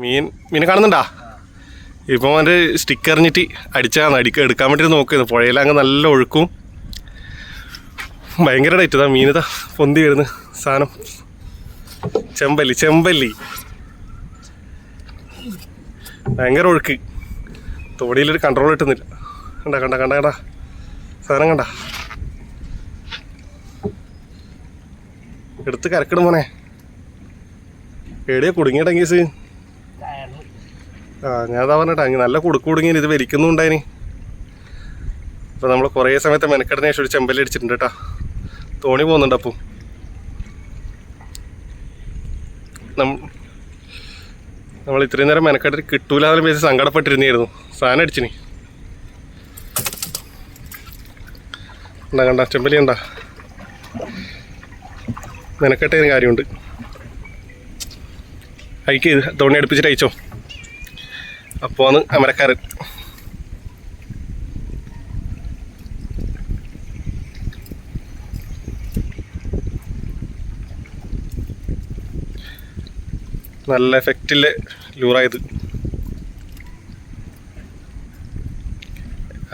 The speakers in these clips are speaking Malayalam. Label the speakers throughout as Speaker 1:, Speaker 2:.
Speaker 1: മീൻ മീനെ കാണുന്നുണ്ടാ? ഇപ്പം അവന്റെ സ്റ്റിക്ക് എറിഞ്ഞിട്ട് അടിച്ചാണ് അടിക്ക എടുക്കാൻ വേണ്ടി നോക്കുന്നത് പുഴയിലങ്ങ് നല്ല ഒഴുക്കും. ഭയങ്കര ഡേറ്റ് ഇതാ മീനിതാ പൊന്തി വരുന്ന സാധനം. ചെമ്പല്ലി ചെമ്പല്ലി. ഭയങ്കര ഒഴുക്ക്. തോടിയിലൊരു കൺട്രോൾ കിട്ടുന്നില്ല. കണ്ട കണ്ട കണ്ട കണ്ട. സാധനം കണ്ട. എടുത്ത് കരക്കിടും മോനെ. എവിടെയാ കുടുങ്ങിയടങ്ങീസ് ആ ഞാൻ അതാ പറഞ്ഞിട്ടാ നല്ല കുടുക്കുടുങ്ങി ഇത് വലിക്കുന്നുണ്ടായിന്. അപ്പോൾ നമ്മൾ കുറേ സമയത്ത് മെനക്കെടുന്ന ശേഷം ഒരു ചെമ്പല്ലി അടിച്ചിട്ടുണ്ട് കേട്ടാ തോണി പോകുന്നുണ്ട് അപ്പം. നമ്മൾ ഇത്രയും നേരം മെനക്കെട്ട് കിട്ടൂല പേര് സങ്കടപ്പെട്ടിരുന്നായിരുന്നു. സാധനം അടിച്ചിനി. കണ്ട കണ്ട ചെമ്പലി കണ്ട. മെനക്കെട്ടതിന് കാര്യമുണ്ട്. അയക്ക് തോണി അടുപ്പിച്ചിട്ട് അയച്ചോ? അപ്പോൾ ആണ് അമരക്കാരൻ നല്ല എഫക്റ്റിൽ ലൂറായത്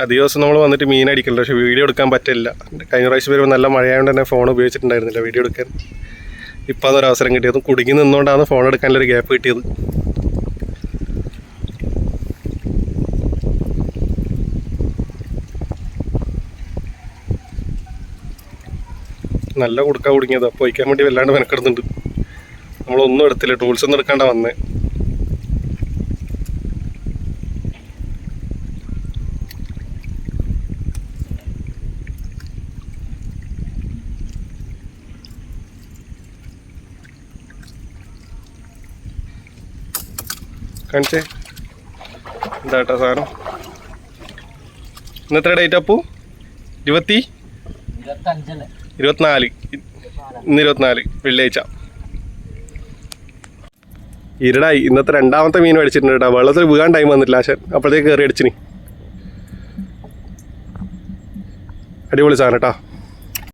Speaker 1: അധിക ദിവസം നമ്മൾ വന്നിട്ട് മീൻ അടിക്കണ്ട പക്ഷെ വീഡിയോ എടുക്കാൻ പറ്റില്ല. കഴിഞ്ഞ പ്രാവശ്യം വരുമ്പോൾ നല്ല മഴയായതുകൊണ്ട് തന്നെ ഫോൺ ഉപയോഗിച്ചിട്ടുണ്ടായിരുന്നില്ല വീഡിയോ എടുക്കാൻ. ഇപ്പം അതൊരു അവസരം കിട്ടിയത്. കുടുങ്ങി നിന്നുകൊണ്ടാണ് ഫോൺ എടുക്കാനുള്ളൊരു ഗ്യാപ്പ് കിട്ടിയത്. നല്ല കൊടുക്കാൻ കുടുങ്ങിയത്. അപ്പോൾ വയ്ക്കാൻ വേണ്ടി വല്ലാണ്ട് മെനക്കെടുന്നുണ്ട്. നമ്മളൊന്നും എടുത്തില്ല. ടൂൾസ് ഒന്നും എടുക്കാണ്ട വന്നേ. കാണിച്ചേ? എന്താട്ടാ സാധനം. ഇന്നത്തെ ഡേറ്റ് അപ്പു? ഇരുപത്തി?
Speaker 2: ഇരുപത്തഞ്ചല്ലേ?
Speaker 1: ഇരുപത്തിനാല്. ഇന്ന് ഇരുപത്തിനാല്. വെള്ളിയാഴ്ച. ഇരുടായി ഇന്നത്തെ രണ്ടാമത്തെ മീൻ അടിച്ചിട്ടുണ്ട് കേട്ടോ. വെള്ളത്തിൽ വീഴാൻ ടൈം വന്നിട്ടില്ല. ആശാൻ അപ്പോഴത്തേക്ക് കയറി അടിച്ചിനി. അടിപൊളി സാധനം കേട്ടോ.